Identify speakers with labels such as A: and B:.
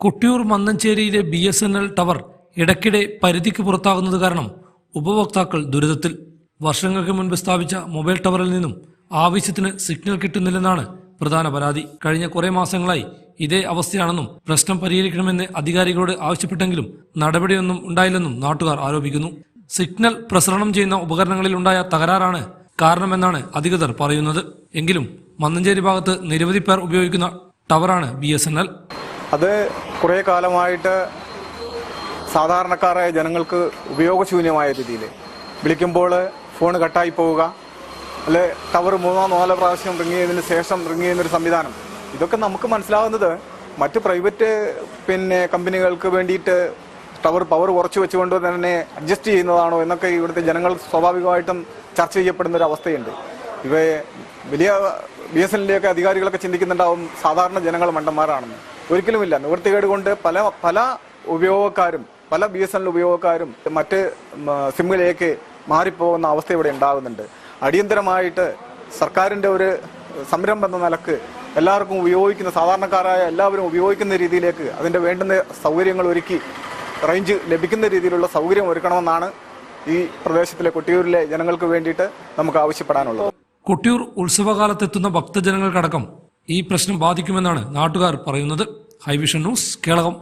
A: Kottiyoor മന്നഞ്ചേരിയിലെ B S N L tower ഇടയ്ക്കിടെ പരിധിക്ക് പുറത്താകുന്നത് കാരണം ഉപഭോക്താക്കൾ ദുരിതത്തിൽ. വർഷങ്ങൾക്ക് മുൻപ് സ്ഥാപിച്ച മൊബൈൽ ടവറിൽ നിന്നും ആവശ്യത്തിന് സിഗ്നൽ കിട്ടുന്നില്ലെന്നാണ് പ്രധാന പരാതി. കഴിഞ്ഞ കുറേ മാസങ്ങളായി ഇതേ അവസ്ഥയാണെന്നും പ്രശ്നം പരിഹരിക്കണമെന്ന് അധികാരികളോട് ആവശ്യപ്പെട്ടെങ്കിലും നടപടിയൊന്നും ഉണ്ടായില്ലെന്നും നാട്ടുകാർ ആരോപിക്കുന്നു. സിഗ്നൽ പ്രസരണം ചെയ്യുന്ന ഉപകരണങ്ങളിൽ ഉണ്ടായ തകരാറാണ് കാരണമെന്നാണ് അധികൃതർ പറയുന്നത്. എങ്കിലും മന്നഞ്ചേരി ഭാഗത്ത് നിരവധി പേർ ഉപയോഗിക്കുന്ന ടവറാണ് ബി എസ് എൻ എൽ
B: അത് കുറേ കാലമായിട്ട് സാധാരണക്കാരായ ജനങ്ങൾക്ക് ഉപയോഗശൂന്യമായ രീതിയിൽ. വിളിക്കുമ്പോൾ ഫോൺ കട്ടായി പോവുക. അല്ലെ ടവർ മൂന്നോ നാലോ പ്രാവശ്യം റിങ് ചെയ്തതിന് ശേഷം റിങ് ചെയ്യുന്നൊരു സംവിധാനം. ഇതൊക്കെ നമുക്ക് മനസ്സിലാവുന്നത് മറ്റ് പ്രൈവറ്റ് പിന്നെ കമ്പനികൾക്ക് വേണ്ടിയിട്ട് ടവർ പവർ കുറച്ച് വെച്ചുകൊണ്ട് തന്നെ അഡ്ജസ്റ്റ് ചെയ്യുന്നതാണോ എന്നൊക്കെ ഇവിടുത്തെ ജനങ്ങൾ സ്വാഭാവികമായിട്ടും ചർച്ച ചെയ്യപ്പെടുന്ന ഒരു അവസ്ഥയുണ്ട്. ഇവയെ വലിയ ബി എസ് എന്നിലേക്ക് അധികാരികളൊക്കെ ചിന്തിക്കുന്നുണ്ടാവും. സാധാരണ ജനങ്ങൾ മണ്ടന്മാരാണെന്ന്. ഒരിക്കലുമില്ല. നിവൃത്തികേട് കൊണ്ട് പല പല ഉപയോഗക്കാരും പല ബി എസ് എൻ ഉപയോഗക്കാരും മറ്റ് സിമ്മിലേക്ക് മാറിപ്പോകുന്ന അവസ്ഥ ഇവിടെ ഉണ്ടാകുന്നുണ്ട്. അടിയന്തരമായിട്ട് സർക്കാരിന്റെ ഒരു സംരംഭം എന്ന നിലയ്ക്ക് എല്ലാവർക്കും ഉപയോഗിക്കുന്ന സാധാരണക്കാരായ എല്ലാവരും ഉപയോഗിക്കുന്ന രീതിയിലേക്ക് അതിന്റെ വേണ്ടുന്ന സൗകര്യങ്ങൾ ഒരുക്കി റേഞ്ച് ലഭിക്കുന്ന രീതിയിലുള്ള സൗകര്യം ഒരുക്കണമെന്നാണ് ഈ പ്രദേശത്തിലെ കൊട്ടിയൂരിലെ ജനങ്ങൾക്ക് വേണ്ടിയിട്ട് നമുക്ക് ആവശ്യപ്പെടാനുള്ളത്.
A: കൊട്ടിയൂർ ഉത്സവകാലത്തെത്തുന്ന ഭക്തജനങ്ങൾക്കടക്കം ഈ പ്രശ്നം ബാധിക്കുമെന്നാണ് നാട്ടുകാർ പറയുന്നത്. High vision news Kelakam.